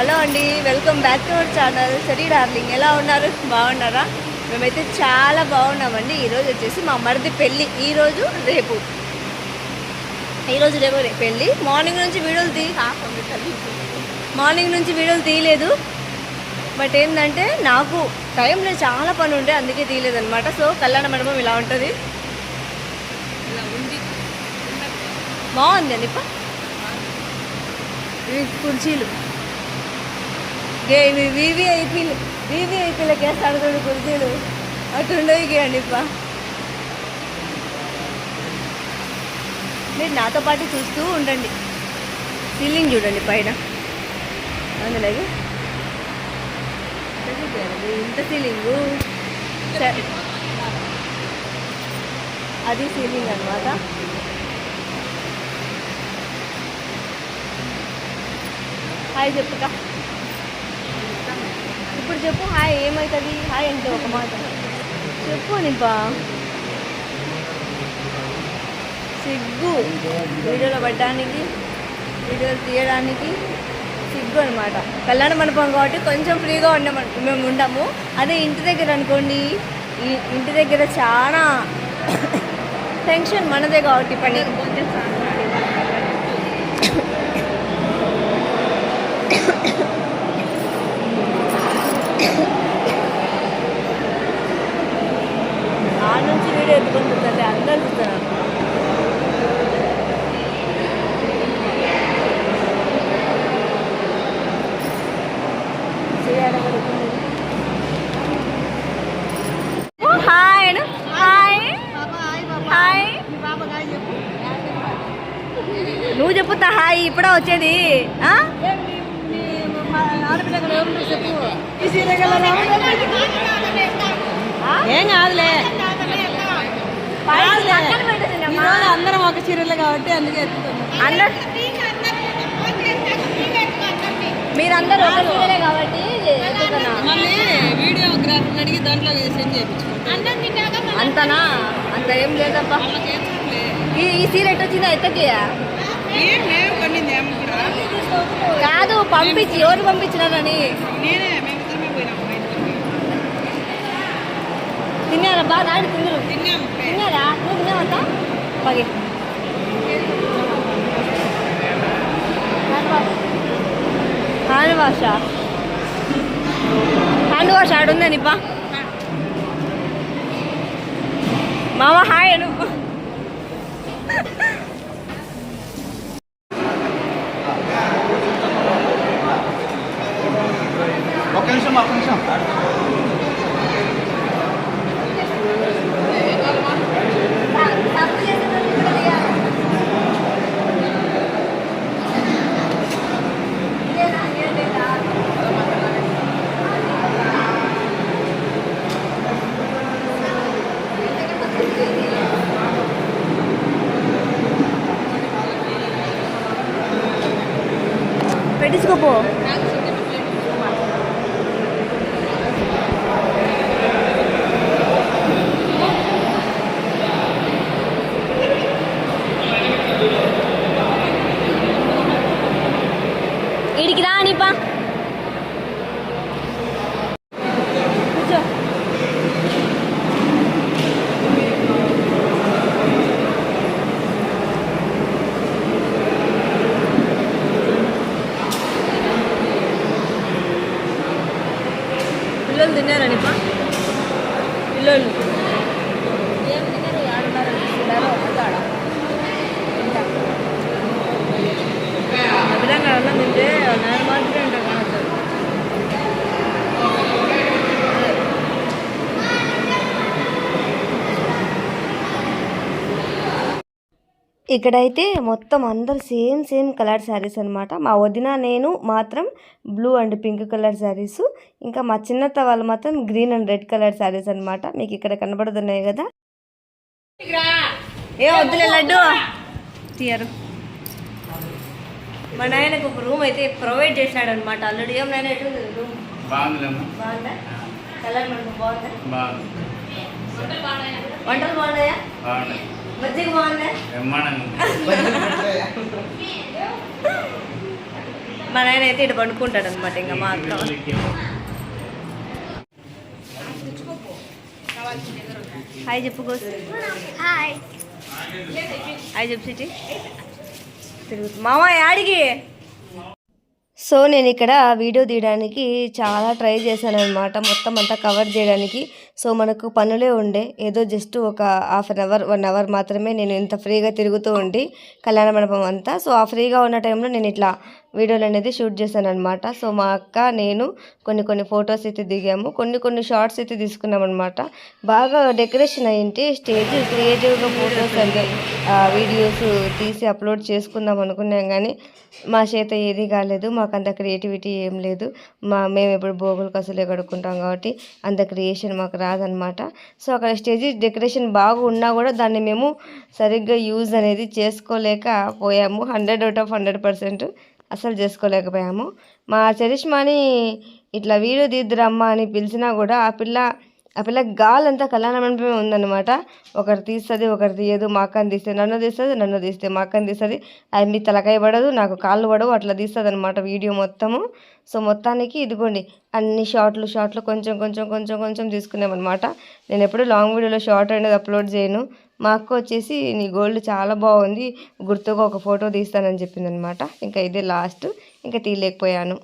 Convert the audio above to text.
Hello అండి welcome back to our channel. Sorry darling ఎలా ఉన్నారు? బాగున్నారా? మేమైతే చాలా బాగున్నామండి. ఈరోజు వచ్చేసి మా మరిది పెళ్ళి. ఈరోజు రేపు. ఈరోజు రేపు పెళ్ళి. మార్నింగ్ నుంచి వీడియోలు తీ మార్నింగ్ నుంచి వీడియోలు తీయలేదు. బట్ ఏంటంటే నాకు టైంలో చాలా పని ఉండే అందుకే తీయలేదు అనమాట సో కళ్యాణ మండపం ఇలా ఉంటుంది. బాగుంది. అండి ఇవి కుర్చీలు. గే ఇవి వివిఐపీలు వివిఐపీలకి వేస్తాడు చూడు కుర్చీలు. అటుండవు గేయండి ఇప్ప. మీరు నాతో పాటు చూస్తూ ఉండండి. సీలింగ్ చూడండి పైన. అందులోకి. ఇంత సీలింగు. సరే. అది సీలింగ్ అనమాట హాయ్ చెప్పుక. ఇప్పుడు చెప్పు హాయ్ ఏమవుతుంది హాయ్ అంటే ఒక మాట. చెప్పు నిపా. సిగ్గు. వీడియోలో పడ్డానికి వీడియోలు తీయడానికి సిగ్గు అనమాట కళ్యాణ మండపం కాబట్టి కొంచెం ఫ్రీగా ఉండే మేము ఉంటాము అదే ఇంటి దగ్గర అనుకోండి ఇంటి దగ్గర చాలా టెన్షన్ మనదే కాబట్టి పని. ఆ నుంచి వీడియో ఎత్తుకొని చూస్తుంది అందరు చూస్తున్నారు హాయ్. హాయ్ హాయ్ నువ్వు చెప్పుతా హాయ్ ఇప్పుడే వచ్చేది? ఆ? ఏం కాదులే. ఈరోజు అందరం ఒక చీరలు కాబట్టి అందుకే అందరు మీరందరూ ఒక చీరలే కాబట్టి ఎత్తుతున్నా. మళ్ళీ వీడియోగ్రాఫర్ అడిగి దాంట్లో సెండ్ చేయించుకుంటాం అంతనా? అంత ఏం చెప్పలే ఈ ఈ సీర ఎట్టు వచ్చిందో ఎత్తకియా కాదు పంపించి ఎవరు పంపించినారని? నేనే తిన్నారా? బా నాడు తిన్నారు తిన్నాం. తిన్నారా? నువ్వు తిన్నావంట పగి హ్యాండ్ వాష్ హ్యాండ్ వాష్ ఆడుందని బా? మామ హాయ్ అను. desculpou. పిల్లలు. విధంగా అన్నం తింటే నేను మాత్రమే ఉంటాను కావచ్చు ఇక్కడైతే మొత్తం అందరు సేమ్ సేమ్ కలర్ శారీస్ అనమాట మా వదిన నేను మాత్రం blue and pink colour saris. ఇంకా మా చిన్నత్త వాళ్ళు మాత్రం green and red colour saris అనమాట మీకు ఇక్కడ కనబడుతున్నాయి కదా. ఏ వద్దులే లడ్డు. తీయరు. మా నాయనకు ఒక రూమ్ అయితే ప్రొవైడ్ చేసినాడు అనమాట అల్లుడు ఏం నాయన రూమ్. బాగుందా? కలర్ మనకు బాగుందా? వంటలు బాగున్నాయి. మజ్జిగ బాగుందా? బ్రహ్మాండంగా ఉంది. మా నాయన అయితే ఇటు పండుకుంటాడు అనమాట ఇంకా మా అక్క. హాయ్ చెప్పు కోస్ హాయ్. చెప్పు సిటీ. తిరుగుతు మామ యాడికి సో నేను ఇక్కడ వీడియో తీయడానికి చాలా ట్రై చేశాను అనమాట మొత్తం అంతా కవర్ చేయడానికి. సో మనకు పనులే ఉండే. ఏదో జస్ట్ ఒక half an hour one hour మాత్రమే నేను ఇంత ఫ్రీగా తిరుగుతూ ఉండి కళ్యాణ మండపం అంతా. సో ఆ ఫ్రీగా ఉన్న టైంలో నేను ఇట్లా వీడియోలు అనేది షూట్ చేశాను అనమాట సో మా అక్క నేను కొన్ని కొన్ని ఫొటోస్ అయితే దిగాము. కొన్ని కొన్ని షార్ట్స్ అయితే తీసుకున్నాం అనమాట బాగా డెకరేషన్ అయ్యింటే స్టేజ్ క్రియేటివ్గా ఫొటోస్ అంటే వీడియోస్ తీసి అప్లోడ్ చేసుకుందాం అనుకున్నాం కానీ మా చేత ఏది కాలేదు. మాకు అంత క్రియేటివిటీ ఏం లేదు. మా మేము ఎప్పుడు భోగులు కసులే కడుక్కుంటాం కాబట్టి అంత క్రియేషన్ మాకు రాదనమాట సో అక్కడ స్టేజ్ డెకరేషన్ బాగా ఉన్నా కూడా దాన్ని మేము సరిగ్గా యూజ్ అనేది చేసుకోలేక పోయాము. Hundred out of hundred percent అసలు చేసుకోలేకపోయాము. మా చరిష్మాని ఇట్లా వీడియో తీద్దురమ్మా అని పిలిచినా కూడా ఆ పిల్ల ఆ పిల్ల గాలంతా కళ్యాణ మండపమే ఉందన్నమాట. ఒకరు తీస్తుంది ఒకరు తీయదు. మా అక్కని తీస్తే నన్ను తీస్తుంది నన్ను తీస్తే మా అక్కని తీస్తుంది. అది మీ తలకాయ పడదు నాకు కాళ్ళు పడవు అట్లా తీస్తుంది అనమాట వీడియో మొత్తము. సో మొత్తానికి ఇదిగోండి అన్ని షార్ట్లు షార్ట్లు కొంచెం కొంచెం కొంచెం కొంచెం తీసుకున్నామన్నమాట. నేను ఎప్పుడు లాంగ్ వీడియోలో షార్ట్ అనేది అప్లోడ్ చేయను. మా అక్క వచ్చేసి నీ గోల్డ్ చాలా బాగుంది గుర్తుగా ఒక ఫోటో తీస్తానని చెప్పిందనమాట ఇంకా ఇదే లాస్ట్. ఇంకా తీయలేకపోయాను.